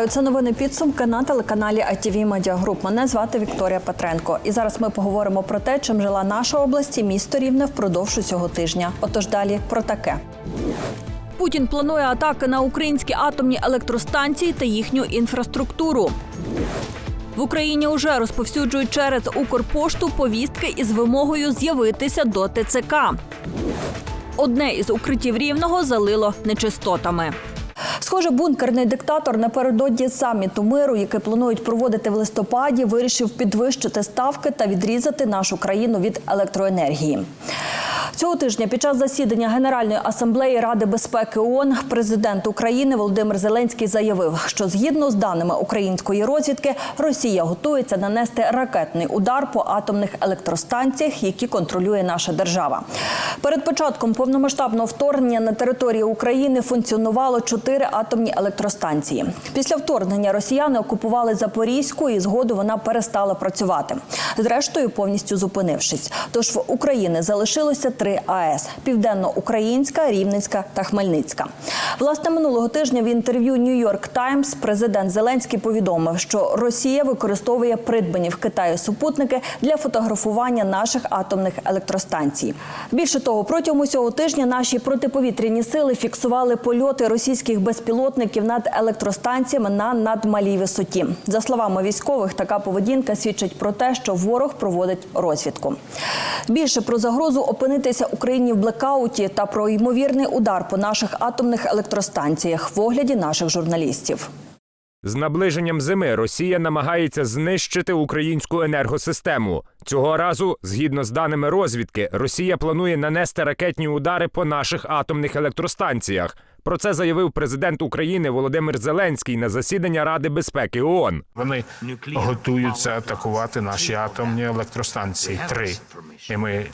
Вітаю, це новини підсумки на телеканалі ITV Media Group. Мене звати Вікторія Петренко. І зараз ми поговоримо про те, чим жила наша область і місто Рівне впродовж усього тижня. Отож далі про таке. Путін планує атаки на українські атомні електростанції та їхню інфраструктуру. В Україні вже розповсюджують через Укрпошту повістки із вимогою з'явитися до ТЦК. Одне із укриттів рівного залило нечистотами. Схоже, бункерний диктатор напередодні саміту миру, який планують проводити в листопаді, вирішив підвищити ставки та відрізати нашу країну від електроенергії. Цього тижня під час засідання Генеральної асамблеї Ради безпеки ООН президент України Володимир Зеленський заявив, що згідно з даними української розвідки, Росія готується нанести ракетний удар по атомних електростанціях, які контролює наша держава. Перед початком повномасштабного вторгнення на території України функціонувало чотири атомні електростанції. Після вторгнення росіяни окупували Запорізьку, і згоду вона перестала працювати. Зрештою, повністю зупинившись. Тож в Україні залишилося три АЕС: Південно-Українська, Рівненська та Хмельницька. Власне, минулого тижня в інтерв'ю Нью-Йорк Таймс президент Зеленський повідомив, що Росія використовує придбані в Китаї супутники для фотографування наших атомних електростанцій. Більше того, протягом усього тижня наші протиповітряні сили фіксували польоти російських безпілотників над електростанціями на надмалій висоті. За словами військових, така поведінка свідчить про те, що ворог проводить розвідку. Більше про загрозу опинитися Україні в блекауті та про ймовірний удар по наших атомних електростанціях в огляді наших журналістів. З наближенням зими Росія намагається знищити українську енергосистему. Цього разу, згідно з даними розвідки, Росія планує нанести ракетні удари по наших атомних електростанціях. Про це заявив президент України Володимир Зеленський на засідання Ради безпеки ООН. Вони готуються атакувати наші атомні електростанції. Три і ми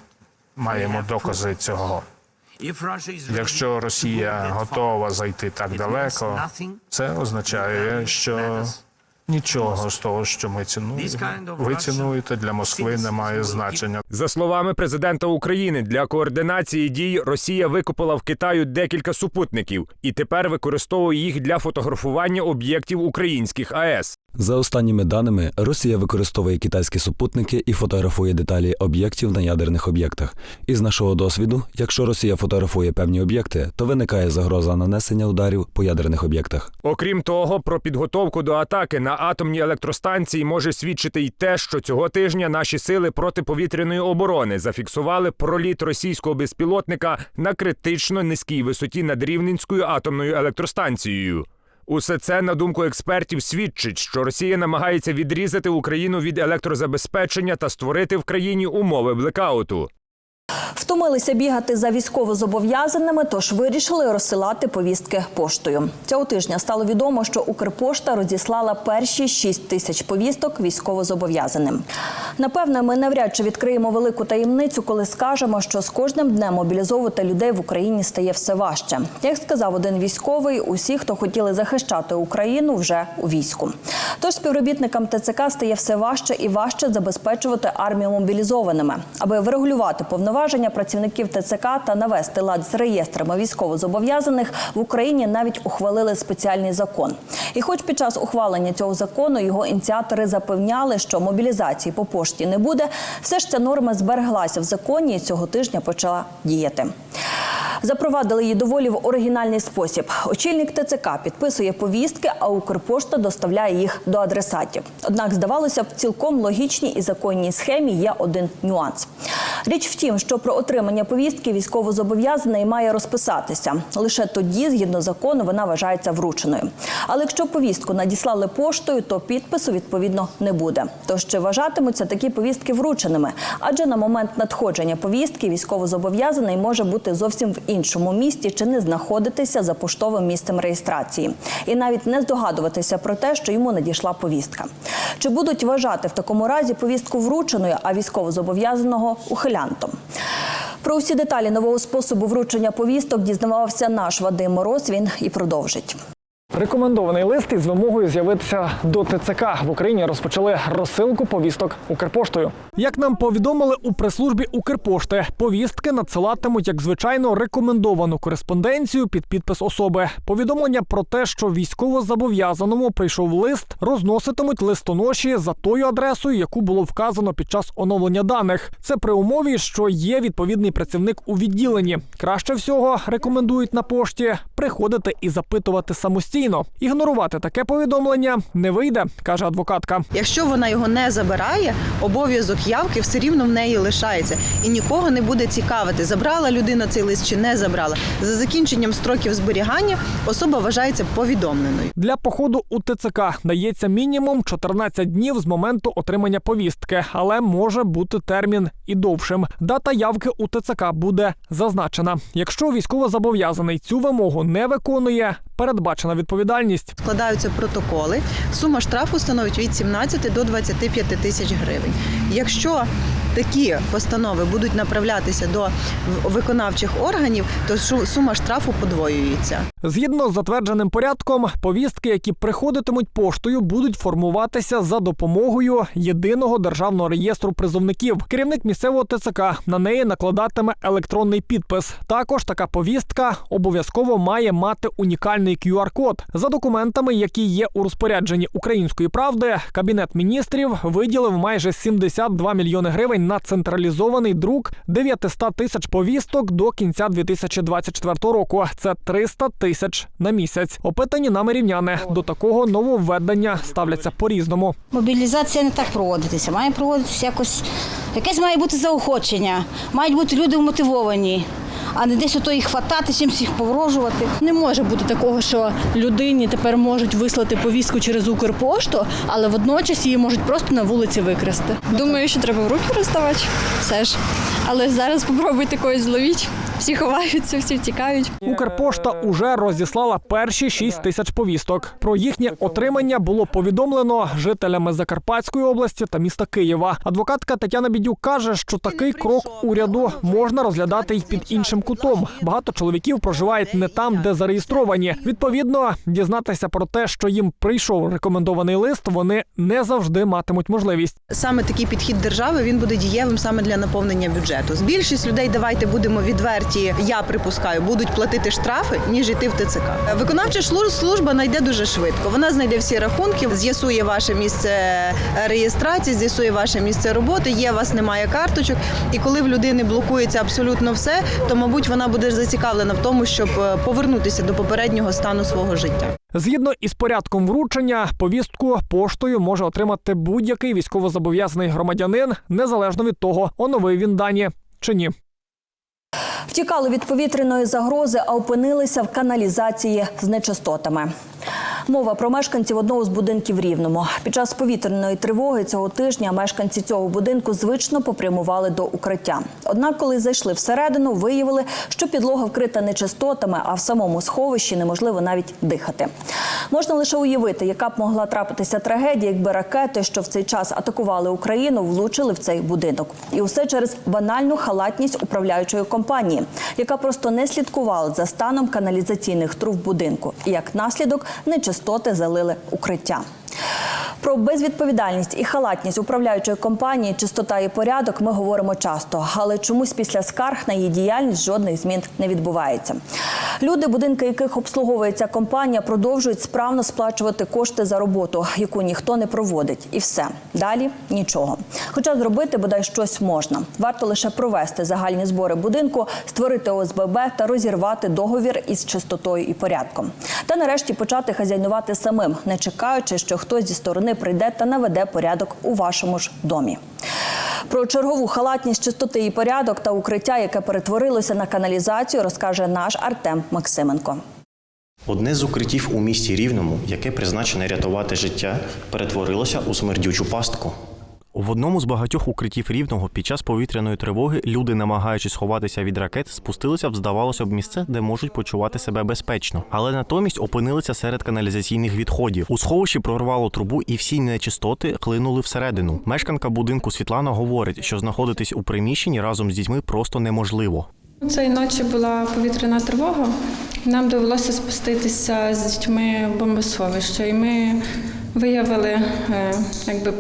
маємо докази цього. Якщо Росія готова зайти так далеко, це означає, що нічого з того, що ми цінуємо, ви цінуєте для Москви, не має значення. За словами президента України, для координації дій Росія викупила в Китаю декілька супутників і тепер використовує їх для фотографування об'єктів українських АЕС. За останніми даними, Росія використовує китайські супутники і фотографує деталі об'єктів на ядерних об'єктах. Із нашого досвіду, якщо Росія фотографує певні об'єкти, то виникає загроза нанесення ударів по ядерних об'єктах. Окрім того, про підготовку до атаки на атомні електростанції може свідчити й те, що цього тижня наші сили протиповітряної оборони зафіксували проліт російського безпілотника на критично низькій висоті над Рівненською атомною електростанцією. Усе це, на думку експертів, свідчить, що Росія намагається відрізати Україну від електрозабезпечення та створити в країні умови блекауту. Втомилися бігати за військовозобов'язаними, тож вирішили розсилати повістки поштою. Цього тижня стало відомо, що Укрпошта розіслала перші 6 тисяч повісток військовозобов'язаним. Напевне, ми навряд чи відкриємо велику таємницю, коли скажемо, що з кожним днем мобілізовувати людей в Україні стає все важче. Як сказав один військовий, усі, хто хотіли захищати Україну, вже у війську. Тож співробітникам ТЦК стає все важче і важче забезпечувати армію мобілізованими, аби врегулювати повноваження працівників ТЦК та навести лад з реєстрами військовозобов'язаних в Україні навіть ухвалили спеціальний закон. І, хоч під час ухвалення цього закону його ініціатори запевняли, що мобілізації по пошті не буде, все ж ця норма збереглася в законі і цього тижня почала діяти. Запровадили її доволі в оригінальний спосіб. Очільник ТЦК підписує повістки, а Укрпошта доставляє їх до адресатів. Однак, здавалося в цілком логічній і законній схемі є один нюанс. Річ в тім, що про отримання повістки військовозобов'язаний має розписатися. Лише тоді, згідно закону, вона вважається врученою. Але якщо повістку надіслали поштою, то підпису відповідно не буде. Тож чи вважатимуться такі повістки врученими? Адже на момент надходження повістки військовозобов'язаний може бути зовсім в іншому місті чи не знаходитися за поштовим місцем реєстрації, і навіть не здогадуватися про те, що йому надійшла повістка. Чи будуть вважати в такому разі повістку врученою, а військовозобов'язаного ухилянтом? Про усі деталі нового способу вручення повісток дізнавався наш Вадим Мороз. Він і продовжить. Рекомендований лист із вимогою з'явитися до ТЦК в Україні розпочали розсилку повісток Укрпоштою. Як нам повідомили у прес-службі Укрпошти, повістки надсилатимуть як звичайно рекомендовану кореспонденцію під підпис особи. Повідомлення про те, що військовозобов'язаному прийшов лист, розноситимуть листоноші за тою адресою, яку було вказано під час оновлення даних. Це при умові, що є відповідний працівник у відділенні. Краще всього рекомендують на пошті приходити і запитувати самостійно. Ігнорувати таке повідомлення не вийде, каже адвокатка. Якщо вона його не забирає, обов'язок явки все рівно в неї лишається і нікого не буде цікавити, забрала людина цей лист чи не забрала. За закінченням строків зберігання особа вважається повідомленою. Для походу у ТЦК дається мінімум 14 днів з моменту отримання повістки, але може бути термін і довшим. Дата явки у ТЦК буде зазначена. Якщо військовозобов'язаний цю вимогу не виконує, передбачена відповідальність. Складаються протоколи. Сума штрафу становить від 17 до 25 тисяч гривень. Якщо такі постанови будуть направлятися до виконавчих органів, то сума штрафу подвоюється. Згідно з затвердженим порядком, повістки, які приходитимуть поштою, будуть формуватися за допомогою єдиного державного реєстру призовників. Керівник місцевого ТЦК на неї накладатиме електронний підпис. Також така повістка обов'язково має мати унікальний QR-код. За документами, які є у розпорядженні української правди, кабінет міністрів виділив майже 72 мільйони гривень на централізований друк 900 тисяч повісток до кінця 2024 року. Це 300 тисяч на місяць. Опитані нами рівняни до такого нововведення ставляться по-різному. Мобілізація не так проводитися. Має проводитися якось якесь має бути заохочення. Мають бути люди вмотивовані, а не десь ото їх хватати, чим всіх погрожувати. Не може бути такого, що людині тепер можуть вислати повістку через Укрпошту, але водночас її можуть просто на вулиці викрасти. Думаю, що треба в руки розставати, Все ж. Але зараз спробуйте когось зловіть. Всі ховаються, всі втікають. Укрпошта уже розіслала перші 6 тисяч повісток. Про їхнє отримання було повідомлено жителями Закарпатської області та міста Києва. Адвокатка Тетяна Бідюк каже, що такий крок уряду можна розглядати й під іншим кутом. Багато чоловіків проживають не там, де зареєстровані. Відповідно, дізнатися про те, що їм прийшов рекомендований лист, вони не завжди матимуть можливість. Саме такий підхід держави він буде дієвим саме для наповнення бюджету. З більшість людей давайте будемо відверті. Я припускаю, будуть платити штрафи ніж йти в ТЦК. Виконавча служба знайде дуже швидко. Вона знайде всі рахунки, з'ясує ваше місце реєстрації, з'ясує ваше місце роботи. Є вас немає карточок. І коли в людини блокується абсолютно все, то мабуть вона буде зацікавлена в тому, щоб е, повернутися до попереднього стану свого життя. Згідно із порядком вручення, повістку поштою може отримати будь-який військовозобов'язаний громадянин, незалежно від того, оновив він дані чи ні. Втікали від повітряної загрози, а опинилися в каналізації з нечистотами. Мова про мешканців одного з будинків Рівному. Під час повітряної тривоги цього тижня мешканці цього будинку звично попрямували до укриття. Однак, коли зайшли всередину, виявили, що підлога вкрита нечистотами, а в самому сховищі неможливо навіть дихати. Можна лише уявити, яка б могла трапитися трагедія, якби ракети, що в цей час атакували Україну, влучили в цей будинок. І усе через банальну халатність управляючої компанії, яка просто не слідкувала за станом каналізаційних труб будинку. І як наслідок нечистоти залили укриття. Про безвідповідальність і халатність управляючої компанії, чистота і порядок ми говоримо часто, але чомусь після скарг на її діяльність жодних змін не відбувається. Люди, будинки яких обслуговує ця компанія, продовжують справно сплачувати кошти за роботу, яку ніхто не проводить, і все далі нічого. Хоча зробити бодай щось можна. Варто лише провести загальні збори будинку, створити ОСББ та розірвати договір із чистотою і порядком. Та нарешті почати хазяйнувати самим, не чекаючи, що хтось зі сторони прийде та наведе порядок у вашому ж домі. Про чергову халатність чистоти і порядок та укриття, яке перетворилося на каналізацію, розкаже наш Артем Максименко. Одне з укриттів у місті Рівному, яке призначене рятувати життя, перетворилося у смердючу пастку. В одному з багатьох укриттів рівного під час повітряної тривоги люди, намагаючись сховатися від ракет, спустилися в здавалося б місце, де можуть почувати себе безпечно, але натомість опинилися серед каналізаційних відходів. У сховищі прорвало трубу, і всі нечистоти хлинули всередину. Мешканка будинку Світлана говорить, що знаходитись у приміщенні разом з дітьми просто неможливо. Цієї ночі була повітряна тривога, нам довелося спуститися з дітьми в бомбосховище. І ми виявили, е, якби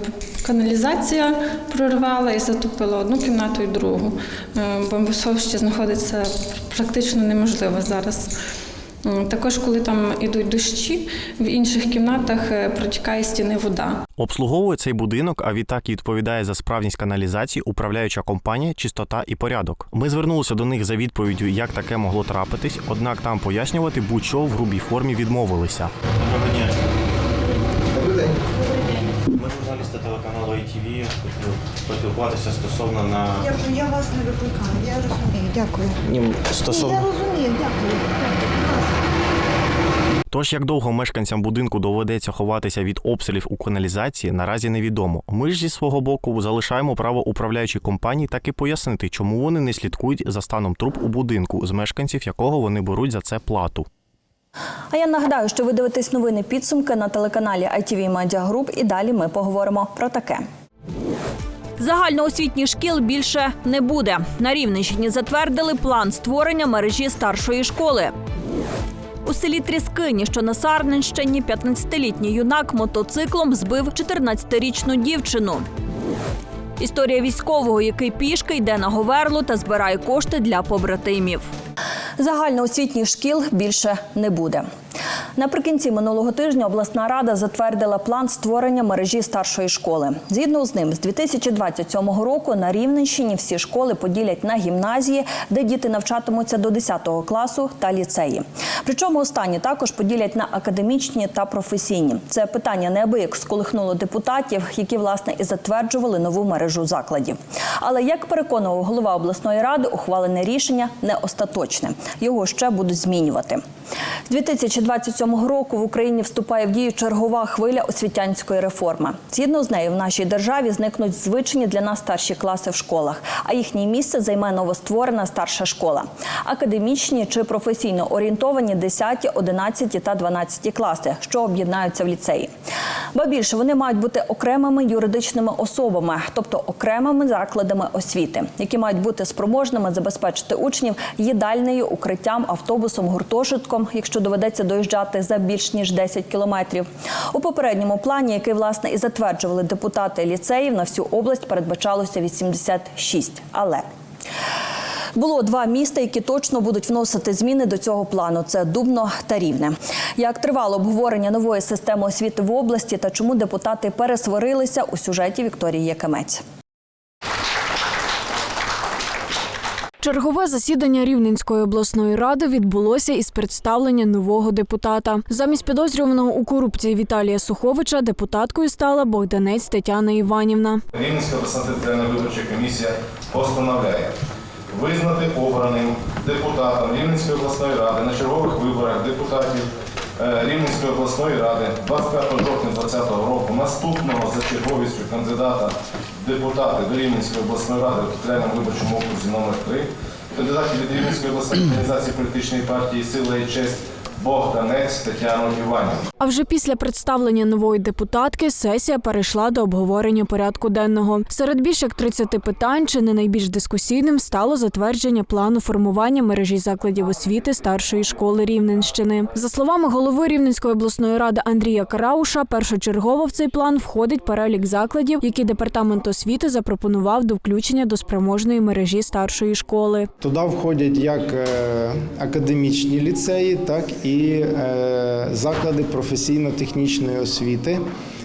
каналізація прорвала і затопила одну кімнату і другу. Е, Бомбосховище знаходиться практично неможливо зараз. Також, коли там ідуть дощі, в інших кімнатах е, протікає стіни вода. Обслуговує цей будинок, а відтак і відповідає за справність каналізації управляюча компанія Чистота і порядок. Ми звернулися до них за відповіддю, як таке могло трапитись, однак там пояснювати будь-що в грубій формі відмовилися. Ми журналісти телеканалу ITV хотіли поспілкуватися стосовно на Дякую, я вас не викликаю. Я розумію. Дякую. Ні, стосовно. Я розумію, дякую. Тож, як довго мешканцям будинку доведеться ховатися від обстрілів у каналізації, наразі невідомо. Ми ж зі свого боку залишаємо право управляючій компанії так і пояснити, чому вони не слідкують за станом труб у будинку, з мешканців якого вони беруть за це плату. А я нагадаю, що ви дивитесь новини підсумки на телеканалі ITV Media Group і далі ми поговоримо про таке. Загальноосвітніх шкіл більше не буде. На Рівненщині затвердили план створення мережі старшої школи. У селі Тріскині, що на Сарненщині, 15-літній юнак мотоциклом збив 14-річну дівчину. Історія військового, який пішки йде на Говерлу та збирає кошти для побратимів. Загальноосвітніх шкіл більше не буде. Наприкінці минулого тижня обласна рада затвердила план створення мережі старшої школи. Згідно з ним, з 2027 року на Рівненщині всі школи поділять на гімназії, де діти навчатимуться до 10 класу та ліцеї. Причому останні також поділять на академічні та професійні. Це питання неабияк сколихнуло депутатів, які власне і затверджували нову мережу закладів. Але як переконував голова обласної ради, ухвалене рішення не остаточне. Його ще будуть змінювати. З 2027 року в Україні вступає в дію чергова хвиля освітянської реформи. Згідно з нею, в нашій державі зникнуть звичні для нас старші класи в школах, а їхнє місце займе новостворена старша школа. Академічні чи професійно орієнтовані 10, 11 та 12 класи, що об'єднаються в ліцеї. Ба більше вони мають бути окремими юридичними особами, тобто окремими закладами освіти, які мають бути спроможними забезпечити учнів їдальнею, укриттям, автобусом, гуртожитком, якщо доведеться доїжджати за більш ніж 10 кілометрів. У попередньому плані, який власне і затверджували депутати ліцеїв, на всю область передбачалося 86. Але було два міста, які точно будуть вносити зміни до цього плану. Це Дубно та Рівне. Як тривало обговорення нової системи освіти в області та чому депутати пересварилися у сюжеті Вікторії Якимець. Чергове засідання Рівненської обласної ради відбулося із представлення нового депутата. Замість підозрюваного у корупції Віталія Суховича депутаткою стала Богданець Тетяна Іванівна. Рівненська обласна територіальна виборча комісія постановляє визнати обраним депутатом Рівненської обласної ради на чергових виборах депутатів Рівненської обласної ради 25 жовтня 2020 року наступного за черговістю кандидата депутати до Рівненської обласної ради в територіальному виборчому окрузі номер 3 кандидатів від Рівненської обласної організації політичної партії Сила і честь Богданець Тетяну Іванівну. А вже після представлення нової депутатки сесія перейшла до обговорення порядку денного. Серед більш як 30 питань, чи не найбільш дискусійним, стало затвердження плану формування мережі закладів освіти старшої школи Рівненщини. За словами голови Рівненської обласної ради Андрія Карауша, першочергово в цей план входить перелік закладів, які департамент освіти запропонував до включення до спроможної мережі старшої школи. Туди входять як е, академічні ліцеї, так і е, заклади професійно-технічної освіти,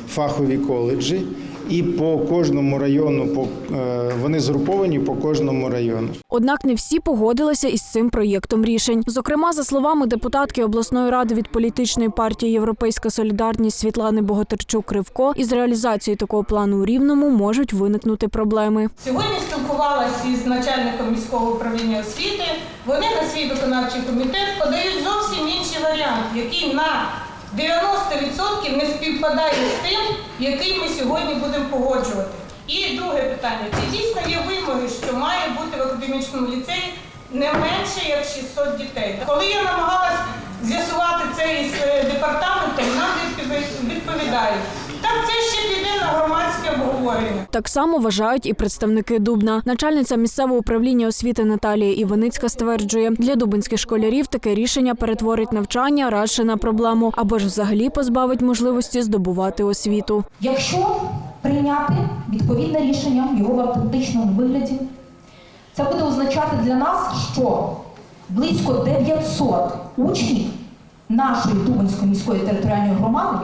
фахові коледжі. І по кожному району по, е, вони згруповані по кожному району. Однак не всі погодилися із цим проєктом рішень. Зокрема, за словами депутатки обласної ради від політичної партії Європейська солідарність Світлани Богатирчук Кривко, із реалізацією такого плану у рівному можуть виникнути проблеми. Сьогодні спілкувалася із начальником міського управління освіти. Вони на свій виконавчий комітет подають зовсім варіант, який на 90% не співпадає з тим, який ми сьогодні будемо погоджувати. І друге питання: чи дійсно є вимоги, що має бути в академічному ліцеї не менше як 600 дітей? Коли я намагалась з'ясувати це із е, департаментом, нам відпові- відповідають. Так це ще піде на громадське обговорення. Так само вважають і представники Дубна. Начальниця місцевого управління освіти Наталія Іваницька стверджує, для дубинських школярів таке рішення перетворить навчання радше на проблему або ж взагалі позбавить можливості здобувати освіту. Якщо прийняти відповідне рішення його в автентичному вигляді, це буде означати для нас, що близько 900 учнів нашої Дубинської міської територіальної громади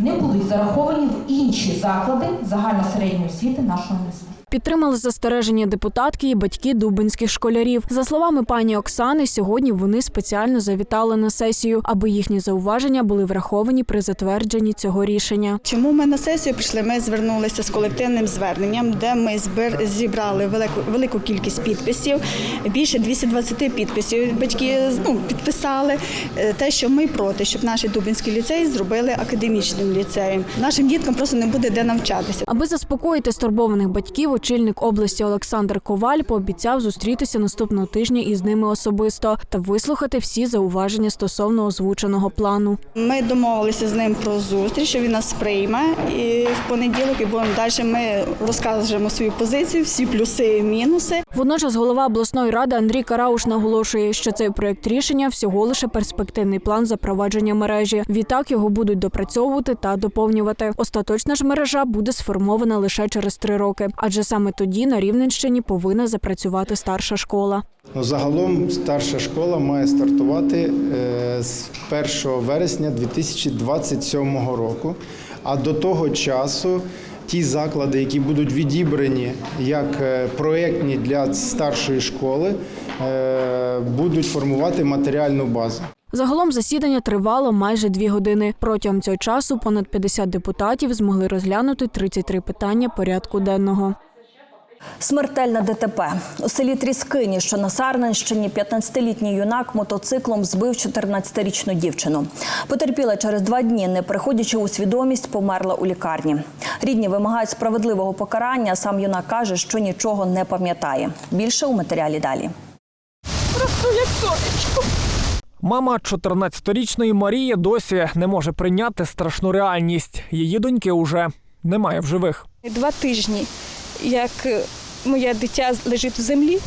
не будуть зараховані в інші заклади загальносередньої освіти нашого міста. Підтримали застереження депутатки і батьки дубинських школярів. За словами пані Оксани, сьогодні вони спеціально завітали на сесію, аби їхні зауваження були враховані при затвердженні цього рішення. Чому ми на сесію прийшли? Ми звернулися з колективним зверненням, де ми зібрали велику велику кількість підписів. Більше 220 підписів батьки ну, підписали е, те, що ми проти, щоб наші дубинські ліцеї зробили академічним ліцеєм. Нашим діткам просто не буде де навчатися. Аби заспокоїти стурбованих батьків, очільник області Олександр Коваль пообіцяв зустрітися наступного тижня із ними особисто та вислухати всі зауваження стосовно озвученого плану. Ми домовилися з ним про зустріч, що він нас прийме і в понеділок і будемо далі. Ми розкажемо свою позицію, всі плюси і мінуси. Водночас голова обласної ради Андрій Карауш наголошує, що цей проект рішення всього лише перспективний план запровадження мережі. Відтак його будуть допрацьовувати та доповнювати. Остаточна ж мережа буде сформована лише через три роки, адже саме тоді на Рівненщині повинна запрацювати старша школа. Ну, загалом старша школа має стартувати е, з 1 вересня 2027 року. А до того часу ті заклади, які будуть відібрані як е, проєктні для старшої школи, е, будуть формувати матеріальну базу. Загалом засідання тривало майже дві години. Протягом цього часу понад 50 депутатів змогли розглянути 33 питання порядку денного. Смертельне ДТП у селі Тріскині, що на Сарненщині, 15-літній юнак мотоциклом збив 14-річну дівчину. Потерпіла через два дні, не приходячи у свідомість, померла у лікарні. Рідні вимагають справедливого покарання. Сам юнак каже, що нічого не пам'ятає. Більше у матеріалі далі. Просто як сонечко. Мама 14-річної Марії досі не може прийняти страшну реальність. Її доньки уже немає в живих. Два тижні, як моє дитя лежить в землі,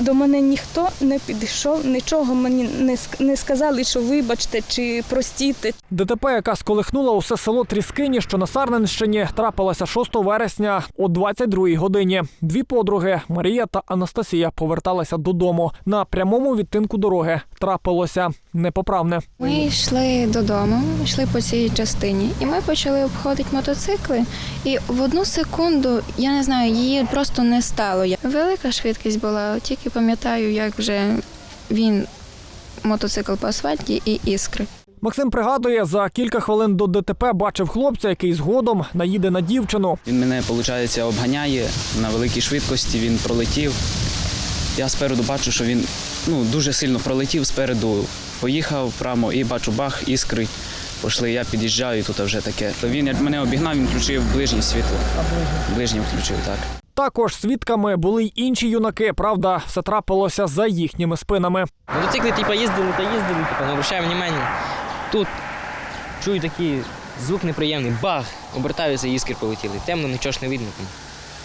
до мене ніхто не підійшов, нічого мені не не сказали, що вибачте чи простіте. ДТП, яка сколихнула усе село Тріскині, що на Сарненщині, трапилася 6 вересня о 22-й годині. Дві подруги Марія та Анастасія поверталися додому. На прямому відтинку дороги трапилося непоправне. Ми йшли додому, йшли по цій частині, і ми почали обходити мотоцикли. І в одну секунду, я не знаю, її просто не стало. Велика швидкість була, тільки пам'ятаю, як вже він мотоцикл по асфальті і іскри. Максим пригадує, за кілька хвилин до ДТП бачив хлопця, який згодом наїде на дівчину. Він мене, виходить, обганяє на великій швидкості, він пролетів. Я спереду бачу, що він ну, дуже сильно пролетів спереду, поїхав прямо і бачу бах, іскри. Пішли, я під'їжджаю, тут вже таке. Він як мене обігнав, він включив ближнє світло. Ближнє включив, так. Також свідками були й інші юнаки. Правда, все трапилося за їхніми спинами. Мотоцикли типа їздили та їздили, не обращаємо внимання. Тут чую такий звук неприємний, бах, обертаюся, іскри полетіли. Темно, нічого ж не видно.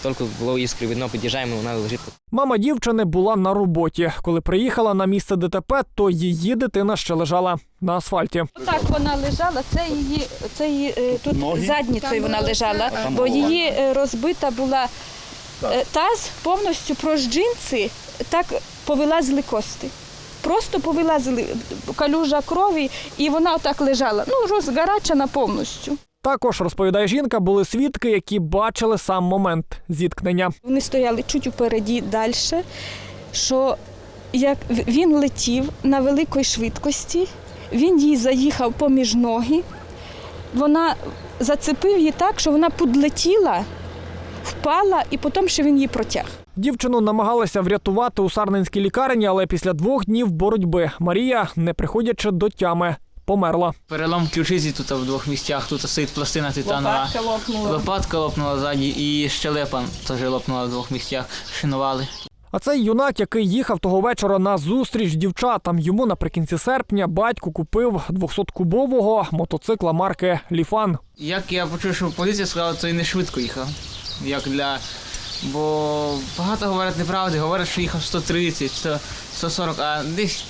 Тільки було іскри видно, під'їжджаємо, вона лежить. Мама дівчини була на роботі. Коли приїхала на місце ДТП, то її дитина ще лежала на асфальті. Так вона лежала, це її, це її е, тут Ноги? задницею вона лежала, бо її е, розбита була таз повністю прож джинси, так повилазили кости. Просто повилазили калюжа крові, і вона отак лежала. Ну, розгарачена повністю. Також розповідає жінка, були свідки, які бачили сам момент зіткнення. Вони стояли чуть упереді далі, що як він летів на великій швидкості, він їй заїхав поміж ноги, вона зацепив її так, що вона подлетіла, впала, і потім ще він її протяг. Дівчину намагалися врятувати у сарненській лікарні, але після двох днів боротьби Марія, не приходячи до тями, померла. Перелом ключиці тут в двох місцях, тут стоїть пластина титанова. Лопатка лопнула. Лопатка лопнула ззаді і щелепа теж лопнула в двох місцях, шинували. А цей юнак, який їхав того вечора на зустріч дівчатам, йому наприкінці серпня батько купив 200-кубового мотоцикла марки Ліфан. Як я почув, що поліція сказала, то і не швидко їхав. Як для. Бо багато говорять неправди, говорять, що їхав 130, 100, 140, а десь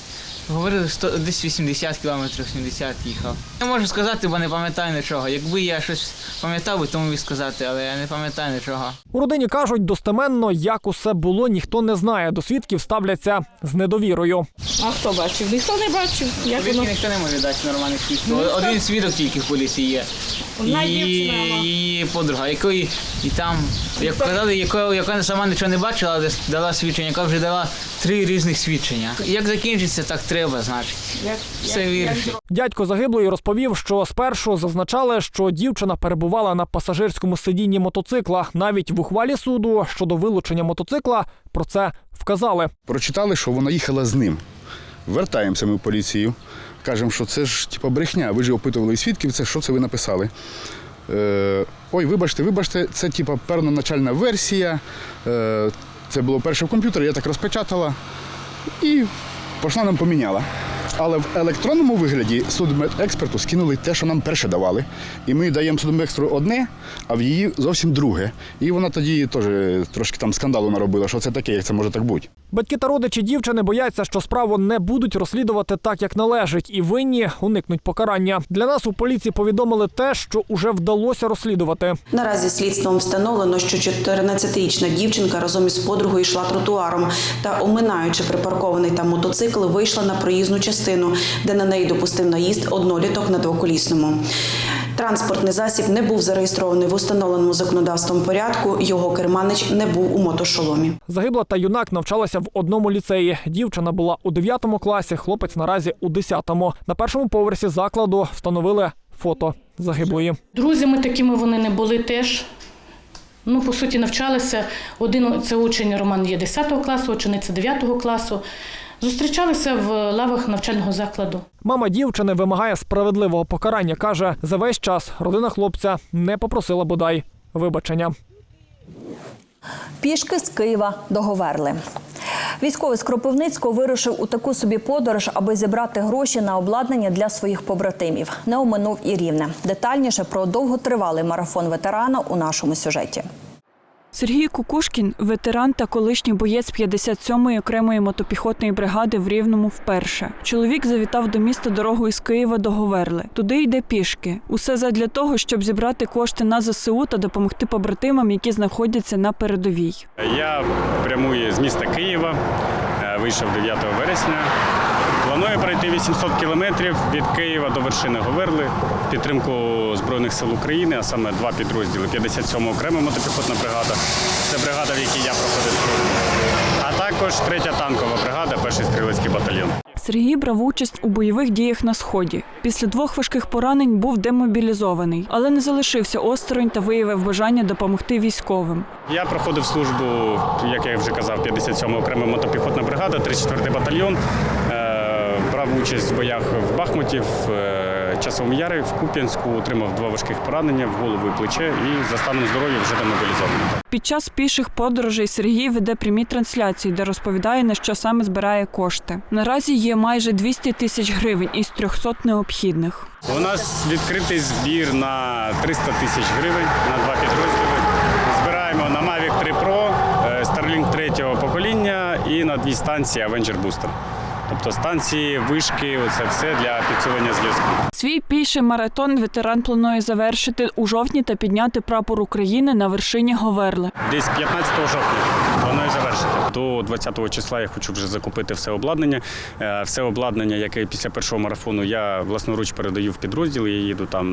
говорили 100, десь 80 кілометрів, 70 їхав. Не можу сказати, бо не пам'ятаю нічого. Якби я щось пам'ятав, би, то міг сказати, але я не пам'ятаю нічого. У родині кажуть, достеменно, як усе було, ніхто не знає. До свідків ставляться з недовірою. А хто бачив? Ніхто не бачив. Як воно? ніхто не може дати нормальних свідків. Один свідок тільки в поліції є. Одна Її, дівчина її подруга, якої і там, як казали, яка, яка сама нічого не бачила, але дала свідчення, яка вже дала три різних свідчення. Як закінчиться, так треба, значить. Все вирішить. Дядько загиблої розповів, що спершу зазначали, що дівчина перебувала на пасажирському сидінні мотоцикла. Навіть в ухвалі суду щодо вилучення мотоцикла про це вказали. Прочитали, що вона їхала з ним. Вертаємося ми в поліцію. Кажемо, що це ж типу, брехня. Ви ж опитували свідків, це що це ви написали? Е, Ой, вибачте, вибачте, це типу первоначальна версія. Е, це було перше в комп'ютері, я так розпечатала і пішла нам поміняла. Але в електронному вигляді судмедексперту скинули те, що нам перше давали. І ми даємо судмедексперту одне, а в її зовсім друге. І вона тоді теж трошки там скандалу наробила, що це таке, як це може так бути. Батьки та родичі дівчини бояться, що справу не будуть розслідувати так, як належить, і винні уникнуть покарання. Для нас у поліції повідомили те, що уже вдалося розслідувати. Наразі слідством встановлено, що 14-річна дівчинка разом із подругою йшла тротуаром та, оминаючи припаркований там мотоцикл, вийшла на проїзну частину, де на неї допустив наїзд одноліток на двоколісному. Транспортний засіб не був зареєстрований в установленому законодавством порядку. Його керманич не був у мотошоломі. Загибла та юнак навчалася в одному ліцеї. Дівчина була у 9 класі, хлопець наразі у 10-му. На першому поверсі закладу встановили фото загиблої. Друзями такими вони не були теж. Ну, по суті, навчалися. Один це учень Роман є 10 класу, учениця 9 класу. Зустрічалися в лавах навчального закладу. Мама дівчини вимагає справедливого покарання. каже, за весь час родина хлопця не попросила бодай вибачення. Пішки з Києва до Говерли. Військовий з Кропивницького вирушив у таку собі подорож, аби зібрати гроші на обладнання для своїх побратимів. Не оминув і рівне. Детальніше про довготривалий марафон ветерана у нашому сюжеті. Сергій Кукушкін ветеран та колишній боєць 57-ї окремої мотопіхотної бригади в Рівному вперше. Чоловік завітав до міста дорогою з Києва до Говерли. Туди йде пішки. Усе задля того, щоб зібрати кошти на ЗСУ та допомогти побратимам, які знаходяться на передовій. Я прямую з міста Києва, е, вийшов 9 вересня. Планую пройти 800 кілометрів від Києва до вершини Говерли в підтримку Збройних сил України, а саме два підрозділи 57 окрема мотопіхотна бригада. Це бригада, в якій я проходив службу. А також третя танкова бригада, перший стрілецький батальйон. Сергій брав участь у бойових діях на сході. Після двох важких поранень був демобілізований, але не залишився осторонь та виявив бажання допомогти військовим. Я проходив службу, як я вже казав, 57 окрема мотопіхотна бригада, 34 батальйон. Брав участь в боях в Бахмуті, в е, Часовому Ярі, в Куп'янську, отримав два важких поранення в голову і плече і за станом здоров'я вже демобілізований. Під час піших подорожей Сергій веде прямі трансляції, де розповідає, на що саме збирає кошти. Наразі є майже 200 тисяч гривень із 300 необхідних. У нас відкритий збір на 300 тисяч гривень на два підрозділи. Збираємо на Mavic 3 Pro, е, Starlink третього покоління і на дві станції Avenger Booster. Тобто станції, вишки, оце все для підсилення зв'язку. Свій піший маратон ветеран планує завершити у жовтні та підняти прапор України на вершині Говерли. Десь 15 жовтня планую завершити. До 20 числа я хочу вже закупити все обладнання. Е, Все обладнання, яке після першого марафону я власноруч передаю в підрозділ. Я їду там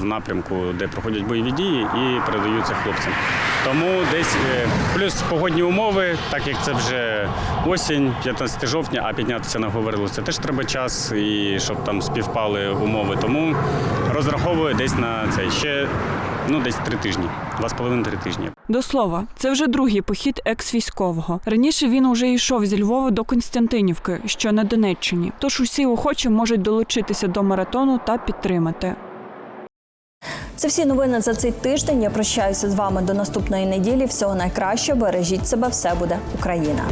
в напрямку, де проходять бойові дії, і передаю це хлопцям. Тому десь е, плюс погодні умови, так як це вже осінь, 15 жовтня, а піднятися на Говорилу, це теж треба час, і щоб там співпали умови. Тому розраховую десь на це ще ну десь три тижні, два з половиною-три тижні. До слова, це вже другий похід екс-військового. Раніше він уже йшов зі Львова до Константинівки, що на Донеччині. Тож усі охочі можуть долучитися до маратону та підтримати. Це всі новини за цей тиждень. Я прощаюся з вами до наступної неділі. Всього найкращого. Бережіть себе, все буде Україна.